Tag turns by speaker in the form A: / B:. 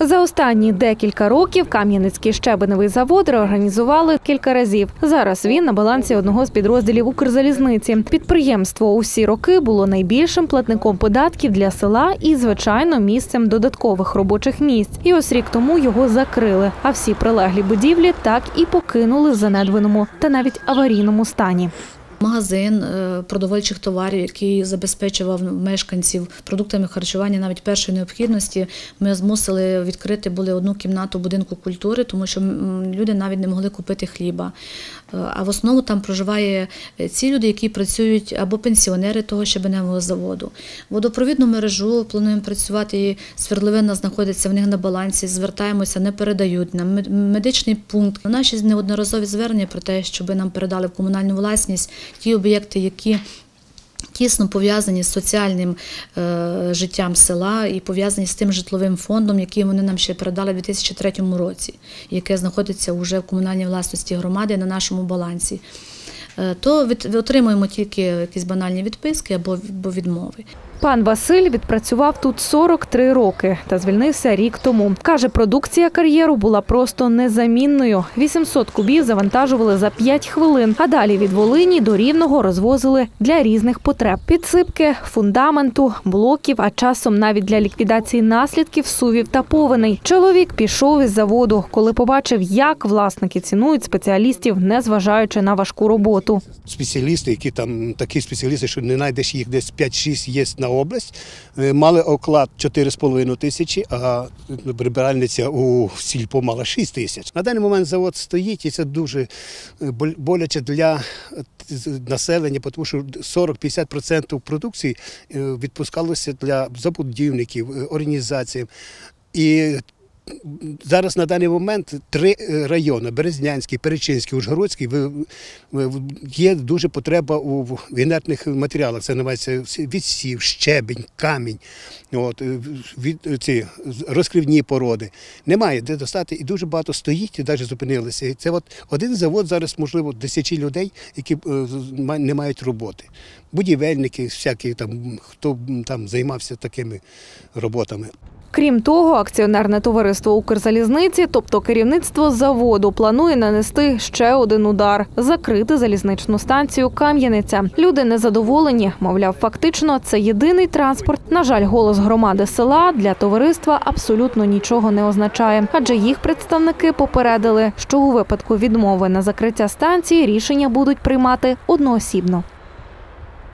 A: За останні декілька років Кам'янецький щебеневий завод реорганізували кілька разів. Зараз він на балансі одного з підрозділів Укрзалізниці. Підприємство усі роки було найбільшим платником податків для села і, звичайно, місцем додаткових робочих місць. І ось рік тому його закрили. А всі прилеглі будівлі так і покинули в занедбаному та навіть аварійному стані.
B: Магазин е, продовольчих товарів, який забезпечував мешканців продуктами харчування навіть першої необхідності. Ми змусили відкрити були одну кімнату будинку культури, тому що люди навіть не могли купити хліба. Е, А в основному там проживає е, ці люди, які працюють або пенсіонери того щебеневого заводу. Водопровідну мережу плануємо працювати. Свердловина знаходиться в них на балансі. Звертаємося, не передають нам медичний пункт. Наші неодноразові звернення про те, щоб нам передали в комунальну власність ті об'єкти, які тісно пов'язані з соціальним е, життям села і пов'язані з тим житловим фондом, який вони нам ще передали в 2003 році, яке знаходиться вже в комунальній власності громади на нашому балансі. Е, То від, отримуємо тільки якісь банальні відписки або, відмови.
A: Пан Василь відпрацював тут 43 роки та звільнився рік тому. Каже, продукція кар'єру була просто незамінною. 800 кубів завантажували за 5 хвилин, а далі від Волині до Рівного розвозили для різних потреб: підсипки, фундаменту, блоків, а часом навіть для ліквідації наслідків сувів та повеней. Чоловік пішов із заводу, коли побачив, як власники цінують спеціалістів, незважаючи на важку роботу.
C: Спеціалісти, які там такі спеціалісти, що не знайдеш їх десь 5-6 є на область, е, мали оклад 4,5 тисячі, а прибиральниця у сільпо мала 6 тисяч. На даний момент завод стоїть, і це дуже е, боляче для е, населення, тому що 40-50% продукції відпускалося для забудівників, організацій. І Зараз на даний момент три е, райони: Березнянський, Перечинський, Ужгородський, є дуже потреба у інертних матеріалах. Це називається відсів, щебінь, камінь, от, е, від, ці розкривні породи. Немає де достати, і дуже багато стоїть і навіть зупинилися. І це от один завод зараз, можливо, тисячі людей, які е, не мають роботи. Будівельники, всякі там, хто там займався такими роботами.
A: Крім того, акціонерне товариство Укрзалізниці, тобто керівництво заводу, планує нанести ще один удар закрити залізничну станцію Кам'яниця. Люди незадоволені. Мовляв, фактично це єдиний транспорт. На жаль, голос громади села для товариства абсолютно нічого не означає, адже їх представники попередили, що у випадку відмови на закриття станції рішення будуть приймати одноосібно.